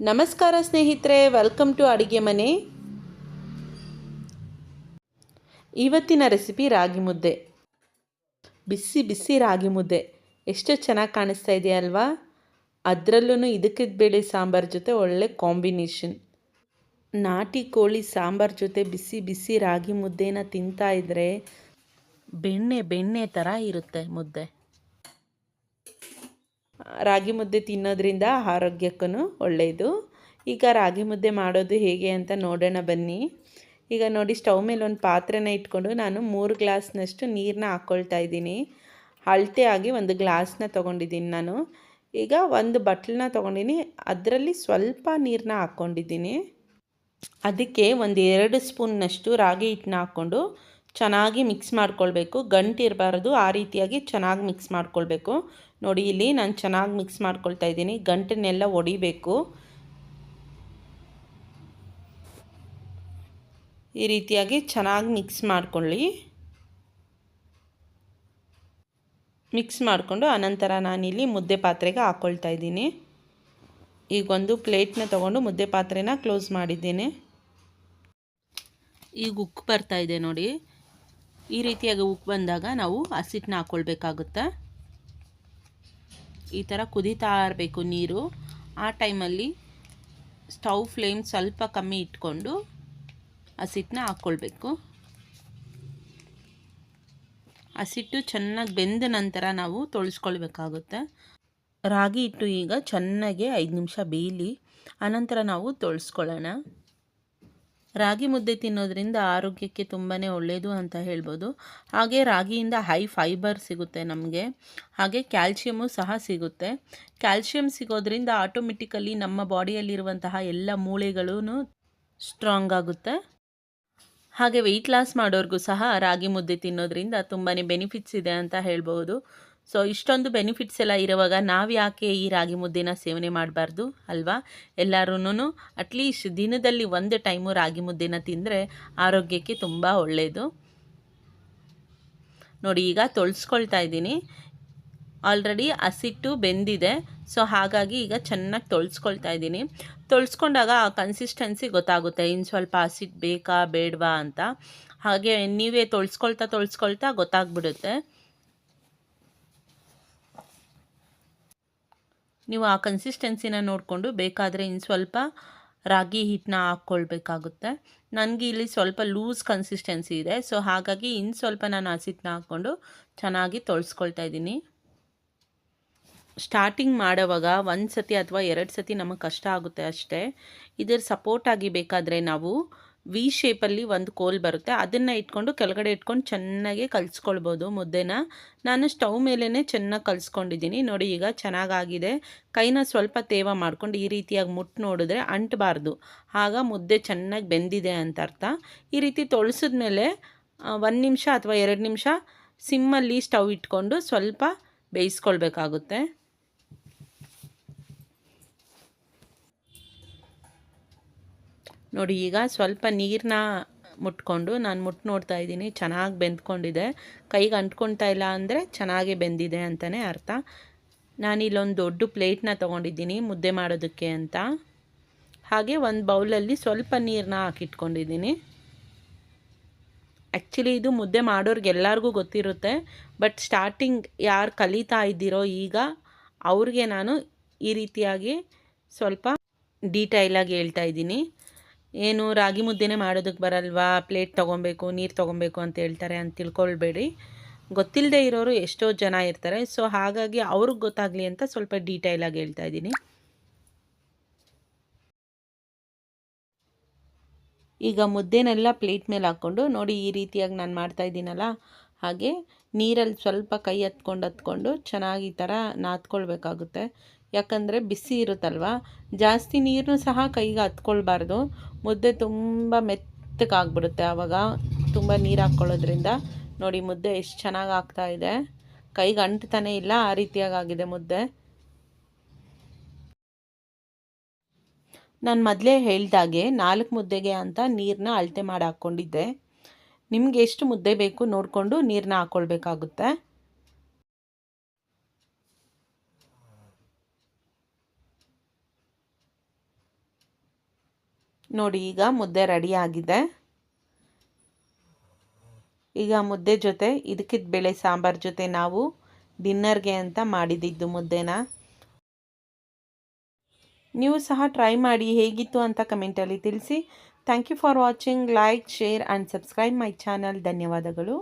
ನಮಸ್ಕಾರ ಸ್ನೇಹಿತರೆ welcome to ಅಡುಗೆ ಮನೆ. ಇವತ್ತಿನ ರೆಸಿಪಿ ರಾಗಿ ಮುದ್ದೆ. ಬಿಸಿ ಬಿಸಿ ರಾಗಿ ಮುದ್ದೆ. ಎಷ್ಟು ಚೆನ್ನಾಗಿ ಕಾಣಿಸ್ತಾ ಇದೆಯಲ್ವಾ ಅದರಲ್ಲೂ ಇದಕ್ಕೆ ಬೇಳೆ ಸಾಂಬಾರು ಜೊತೆ ಒಳ್ಳೆ ಕಾಂಬಿನೇಷನ್ ನಾಟಿ ಕೋಳಿ ಸಾಂಬಾರು ಜೊತೆ ಬಿಸಿ ಬಿಸಿ ರಾಗಿ ಮುದ್ದೆನ ತಿಂತಾ ಇದ್ದರೆ ಬೆಣ್ಣೆ ಬೆಣ್ಣೆ ಥರ ಇರುತ್ತೆ ಮುದ್ದೆ. ರಾಗಿ ಮುದ್ದೆ ತಿನ್ನೋದ್ರಿಂದ ಆರೋಗ್ಯಕ್ಕೂ ಒಳ್ಳೆಯದು. ಈಗ ರಾಗಿ ಮುದ್ದೆ ಮಾಡೋದು ಹೇಗೆ ಅಂತ ನೋಡೋಣ ಬನ್ನಿ. ಈಗ ನೋಡಿ, ಸ್ಟವ್ ಮೇಲೆ ಒಂದು ಪಾತ್ರೆನ ಇಟ್ಕೊಂಡು ನಾನು ಮೂರು ಗ್ಲಾಸ್ನಷ್ಟು ನೀರನ್ನ ಹಾಕ್ಕೊಳ್ತಾ ಇದ್ದೀನಿ. ಅಳತೆ ಆಗಿ ಒಂದು ಗ್ಲಾಸ್ನ ತೊಗೊಂಡಿದ್ದೀನಿ ನಾನು. ಈಗ ಒಂದು ಬಟ್ಲನ್ನ ತೊಗೊಂಡಿನಿ ಅದರಲ್ಲಿ ಸ್ವಲ್ಪ ನೀರನ್ನ ಹಾಕ್ಕೊಂಡಿದ್ದೀನಿ. ಅದಕ್ಕೆ ಒಂದು ಎರಡು ಸ್ಪೂನ್ನಷ್ಟು ರಾಗಿ ಹಿಟ್ಟನ್ನ ಹಾಕ್ಕೊಂಡು ಚೆನ್ನಾಗಿ ಮಿಕ್ಸ್ ಮಾಡ್ಕೊಳ್ಬೇಕು. ಗಂಟು ಇರಬಾರ್ದು. ಆ ರೀತಿಯಾಗಿ ಚೆನ್ನಾಗಿ ಮಿಕ್ಸ್ ಮಾಡ್ಕೊಳ್ಬೇಕು. ನೋಡಿ, ಇಲ್ಲಿ ನಾನು ಚೆನ್ನಾಗಿ ಮಿಕ್ಸ್ ಮಾಡ್ಕೊಳ್ತಾ ಇದ್ದೀನಿ. ಗಂಟನ್ನೆಲ್ಲ ಒಡಿಬೇಕು. ಈ ರೀತಿಯಾಗಿ ಚೆನ್ನಾಗಿ ಮಿಕ್ಸ್ ಮಾಡ್ಕೊಳ್ಳಿ. ಮಿಕ್ಸ್ ಮಾಡಿಕೊಂಡು ಅನಂತರ ನಾನಿಲ್ಲಿ ಮುದ್ದೆ ಪಾತ್ರೆಗೆ ಹಾಕ್ಕೊಳ್ತಾ ಇದ್ದೀನಿ. ಈಗ ಒಂದು ಪ್ಲೇಟ್ನ ತೊಗೊಂಡು ಮುದ್ದೆ ಪಾತ್ರೆನ ಕ್ಲೋಸ್ ಮಾಡಿದ್ದೀನಿ. ಈಗ ಉಕ್ಕು ಬರ್ತಾ ಇದೆ ನೋಡಿ. ಈ ರೀತಿಯಾಗಿ ಉಕ್ಕು ಬಂದಾಗ ನಾವು ಹಸಿಟ್ಟನ್ನ ಹಾಕ್ಕೊಳ್ಬೇಕಾಗುತ್ತೆ ಈ ಥರ ಕುದೀತಾ ಇರಬೇಕು ನೀರು. ಆ ಟೈಮಲ್ಲಿ ಸ್ಟವ್ ಫ್ಲೇಮ್ ಸ್ವಲ್ಪ ಕಮ್ಮಿ ಇಟ್ಕೊಂಡು ಹಸಿಟ್ಟನ್ನ ಹಾಕ್ಕೊಳ್ಬೇಕು. ಹಸಿಟ್ಟು ಚೆನ್ನಾಗಿ ಬೆಂದ ನಂತರ ನಾವು ತೊಳಿಸ್ಕೊಳ್ಬೇಕಾಗುತ್ತೆ. ರಾಗಿ ಹಿಟ್ಟು ಈಗ ಚೆನ್ನಾಗಿ ಐದು ನಿಮಿಷ ಬೇಯಲಿ. ಆನಂತರ ನಾವು ತೊಳೆಸ್ಕೊಳ್ಳೋಣ. ರಾಗಿ ಮುದ್ದೆ ತಿನ್ನೋದ್ರಿಂದ ಆರೋಗ್ಯಕ್ಕೆ ತುಂಬಾ ಒಳ್ಳೆಯದು ಅಂತ ಹೇಳ್ಬೋದು. ಹಾಗೆ ರಾಗಿಯಿಂದ ಹೈ ಫೈಬರ್ ಸಿಗುತ್ತೆ ನಮಗೆ. ಹಾಗೆ ಕ್ಯಾಲ್ಶಿಯಮು ಸಹ ಸಿಗುತ್ತೆ. ಕ್ಯಾಲ್ಶಿಯಮ್ ಸಿಗೋದ್ರಿಂದ ಆಟೋಮೆಟಿಕಲಿ ನಮ್ಮ ಬಾಡಿಯಲ್ಲಿರುವಂತಹ ಎಲ್ಲ ಮೂಳೆಗಳೂ ಸ್ಟ್ರಾಂಗ್ ಆಗುತ್ತೆ. ಹಾಗೆ ವೆಯ್ಟ್ ಲಾಸ್ ಮಾಡೋರಿಗೂ ಸಹ ರಾಗಿ ಮುದ್ದೆ ತಿನ್ನೋದ್ರಿಂದ ತುಂಬಾ ಬೆನಿಫಿಟ್ಸ್ ಇದೆ ಅಂತ ಹೇಳ್ಬೋದು. ಸೊ ಇಷ್ಟೊಂದು ಬೆನಿಫಿಟ್ಸ್ ಎಲ್ಲ ಇರುವಾಗ ನಾವು ಯಾಕೆ ಈ ರಾಗಿ ಮುದ್ದೆನ ಸೇವನೆ ಮಾಡಬಾರ್ದು ಅಲ್ವಾ? ಎಲ್ಲರೂ ಅಟ್ಲೀಸ್ಟ್ ದಿನದಲ್ಲಿ ಒಂದು ಟೈಮು ರಾಗಿ ಮುದ್ದೆನ ತಿಂದರೆ ಆರೋಗ್ಯಕ್ಕೆ ತುಂಬ ಒಳ್ಳೆಯದು ನೋಡಿ, ಈಗ ತೊಳ್ಸ್ಕೊಳ್ತಾ ಇದ್ದೀನಿ. ಆಲ್ರೆಡಿ ಹಸಿಟ್ಟು ಬೆಂದಿದೆ. ಸೊ ಹಾಗಾಗಿ ಈಗ ಚೆನ್ನಾಗಿ ತೊಳ್ಸ್ಕೊಳ್ತಾ ಇದ್ದೀನಿ. ತೊಳ್ಸ್ಕೊಂಡಾಗ ಆ ಕನ್ಸಿಸ್ಟೆನ್ಸಿ ಗೊತ್ತಾಗುತ್ತೆ. ಇನ್ನು ಸ್ವಲ್ಪ ಹಸಿಟ್ಟು ಬೇಕಾ, ಬೇಡವಾ ಅಂತ. ಹಾಗೆ ನೀವೇ ತೊಳ್ಸ್ಕೊಳ್ತಾ ತೊಳ್ಸ್ಕೊಳ್ತಾ ಗೊತ್ತಾಗ್ಬಿಡುತ್ತೆ. ನೀವು ಆ ಕನ್ಸಿಸ್ಟೆನ್ಸಿನ ನೋಡಿಕೊಂಡು ಬೇಕಾದರೆ ಇನ್ನು ಸ್ವಲ್ಪ ರಾಗಿ ಹಿಟ್ಟನ್ನ ಹಾಕ್ಕೊಳ್ಬೇಕಾಗುತ್ತೆ. ನನಗೆ ಇಲ್ಲಿ ಸ್ವಲ್ಪ ಲೂಸ್ ಕನ್ಸಿಸ್ಟೆನ್ಸಿ ಇದೆ. ಸೊ ಹಾಗಾಗಿ ಇನ್ನು ಸ್ವಲ್ಪ ನಾನು ಹಸಿಟ್ಟನ್ನ ಹಾಕ್ಕೊಂಡು ಚೆನ್ನಾಗಿ ತೊಳ್ಸ್ಕೊಳ್ತಾ ಇದ್ದೀನಿ. ಸ್ಟಾರ್ಟಿಂಗ್ ಮಾಡೋವಾಗ ಒಂದು ಸತಿ ಅಥವಾ ಎರಡು ಸತಿ ನಮಗೆ ಕಷ್ಟ ಆಗುತ್ತೆ ಅಷ್ಟೇ. ಇದರ ಸಪೋರ್ಟಾಗಿ ಬೇಕಾದರೆ ನಾವು ವಿ ಶೇಪಲ್ಲಿ ಒಂದು ಕೋಲ್ ಬರುತ್ತೆ. ಅದನ್ನು ಇಟ್ಕೊಂಡು ಕೆಳಗಡೆ ಇಟ್ಕೊಂಡು ಚೆನ್ನಾಗಿ ಕಲಿಸ್ಕೊಳ್ಬೋದು ಮುದ್ದೆನ. ನಾನು ಸ್ಟವ್ ಮೇಲೇ ಚೆನ್ನಾಗಿ ಕಲಿಸ್ಕೊಂಡಿದ್ದೀನಿ. ನೋಡಿ ಈಗ ಚೆನ್ನಾಗಾಗಿದೆ. ಕೈನ ಸ್ವಲ್ಪ ತೇವ ಮಾಡ್ಕೊಂಡು ಈ ರೀತಿಯಾಗಿ ಮುಟ್ಟು ನೋಡಿದ್ರೆ ಅಂಟಬಾರ್ದು. ಆಗ ಮುದ್ದೆ ಚೆನ್ನಾಗಿ ಬೆಂದಿದೆ ಅಂತ ಅರ್ಥ. ಈ ರೀತಿ ತೊಳಸಿದ್ಮೇಲೆ ಒಂದು ನಿಮಿಷ ಅಥವಾ ಎರಡು ನಿಮಿಷ ಸಿಮ್ಮಲ್ಲಿ ಸ್ಟವ್ ಇಟ್ಕೊಂಡು ಸ್ವಲ್ಪ ಬೇಯಿಸ್ಕೊಳ್ಬೇಕಾಗುತ್ತೆ. ನೋಡಿ, ಈಗ ಸ್ವಲ್ಪ ನೀರನ್ನ ಮುಟ್ಕೊಂಡು ನಾನು ಮುಟ್ಟು ನೋಡ್ತಾ ಇದ್ದೀನಿ. ಚೆನ್ನಾಗಿ ಬೆಂದ್ಕೊಂಡಿದೆ. ಕೈಗೆ ಅಂಟ್ಕೊಳ್ತಾ ಇಲ್ಲ ಅಂದರೆ ಚೆನ್ನಾಗಿ ಬೆಂದಿದೆ ಅಂತಲೇ ಅರ್ಥ. ನಾನು ಇಲ್ಲೊಂದು ದೊಡ್ಡ ಪ್ಲೇಟ್ನ ತೊಗೊಂಡಿದ್ದೀನಿ ಮುದ್ದೆ ಮಾಡೋದಕ್ಕೆ ಅಂತ. ಹಾಗೆ ಒಂದು ಬೌಲಲ್ಲಿ ಸ್ವಲ್ಪ ನೀರನ್ನ ಹಾಕಿಟ್ಕೊಂಡಿದ್ದೀನಿ. ಆ್ಯಕ್ಚುಲಿ ಇದು ಮುದ್ದೆ ಮಾಡೋರ್ಗೆಲ್ಲರಿಗೂ ಗೊತ್ತಿರುತ್ತೆ, ಬಟ್ ಸ್ಟಾರ್ಟಿಂಗ್ ಯಾರು ಕಲಿತಾ ಇದ್ದೀರೋ ಈಗ ಅವ್ರಿಗೆ ನಾನು ಈ ರೀತಿಯಾಗಿ ಸ್ವಲ್ಪ ಡೀಟೈಲಾಗಿ ಹೇಳ್ತಾ ಇದ್ದೀನಿ. ಏನು ರಾಗಿ ಮುದ್ದೆನೇ ಮಾಡೋದಕ್ಕೆ ಬರಲ್ವಾ? ಪ್ಲೇಟ್ ತೊಗೊಬೇಕು, ನೀರು ತೊಗೊಬೇಕು ಅಂತ ಹೇಳ್ತಾರೆ ಅಂತ ತಿಳ್ಕೊಳ್ಬೇಡಿ. ಗೊತ್ತಿಲ್ಲದೆ ಇರೋರು ಎಷ್ಟೋ ಜನ ಇರ್ತಾರೆ. ಸೊ, ಹಾಗಾಗಿ ಅವ್ರಿಗೆ ಗೊತ್ತಾಗಲಿ ಅಂತ ಸ್ವಲ್ಪ ಡೀಟೇಲಾಗಿ ಹೇಳ್ತಾ ಇದ್ದೀನಿ. ಈಗ ಮುದ್ದೆನೆಲ್ಲ ಪ್ಲೇಟ್ ಮೇಲೆ ಹಾಕ್ಕೊಂಡು ನೋಡಿ ಈ ರೀತಿಯಾಗಿ ನಾನು ಮಾಡ್ತಾ ಇದ್ದೀನಲ್ಲ? ಹಾಗೆ ನೀರಲ್ಲಿ ಸ್ವಲ್ಪ ಕೈ ಹತ್ಕೊಂಡು ಹತ್ಕೊಂಡು ಚೆನ್ನಾಗಿ ಈ ಥರ ನಾದ್ಕೊಳ್ಬೇಕಾಗುತ್ತೆ. ಯಾಕಂದರೆ ಬಿಸಿ ಇರುತ್ತಲ್ವ? ಜಾಸ್ತಿ ನೀರನ್ನು ಸಹ ಕೈಗೆ ಹತ್ಕೊಳ್ಬಾರ್ದು. ಮುದ್ದೆ ತುಂಬ ಮೆತ್ತಗಾಗ್ಬಿಡುತ್ತೆ ಆವಾಗ. ತುಂಬ ನೀರು ಹಾಕ್ಕೊಳ್ಳೋದ್ರಿಂದ. ನೋಡಿ, ಮುದ್ದೆ ಎಷ್ಟು ಚೆನ್ನಾಗಿ ಆಗ್ತಾ ಇದೆ. ಕೈಗೆ ಅಂಟ್ತಾನೆ ಇಲ್ಲ, ಆ ರೀತಿಯಾಗಿ ಆಗಿದೆ ಮುದ್ದೆ. ನಾನು ಮೊದಲೇ ಹೇಳ್ದಾಗೆ ನಾಲ್ಕು ಮುದ್ದೆಗೆ ಅಂತ ನೀರನ್ನ ಅಳತೆ ಮಾಡಿ ಹಾಕ್ಕೊಂಡಿದ್ದೆ. ನಿಮ್ಗೆ ಎಷ್ಟು ಮುದ್ದೆ ಬೇಕು ನೋಡಿಕೊಂಡು ನೀರನ್ನ ಹಾಕ್ಕೊಳ್ಬೇಕಾಗುತ್ತೆ ನೋಡಿ, ಈಗ ಮುದ್ದೆ ರೆಡಿ ಆಗಿದೆ. ಈಗ ಮುದ್ದೆ ಜೊತೆ ಇದಕ್ಕಿದ್ದ ಬೇಳೆ ಸಾಂಬಾರ್ ಜೊತೆ ನಾವು ಡಿನ್ನರ್ಗೆ ಅಂತ ಮಾಡಿದ್ದು ಮುದ್ದೆನ. ನೀವು ಸಹ ಟ್ರೈ ಮಾಡಿ ಹೇಗಿತ್ತು ಅಂತ ಕಮೆಂಟಲ್ಲಿ ತಿಳಿಸಿ. Thank you for watching like share and subscribe my channel ಧನ್ಯವಾದಗಳು.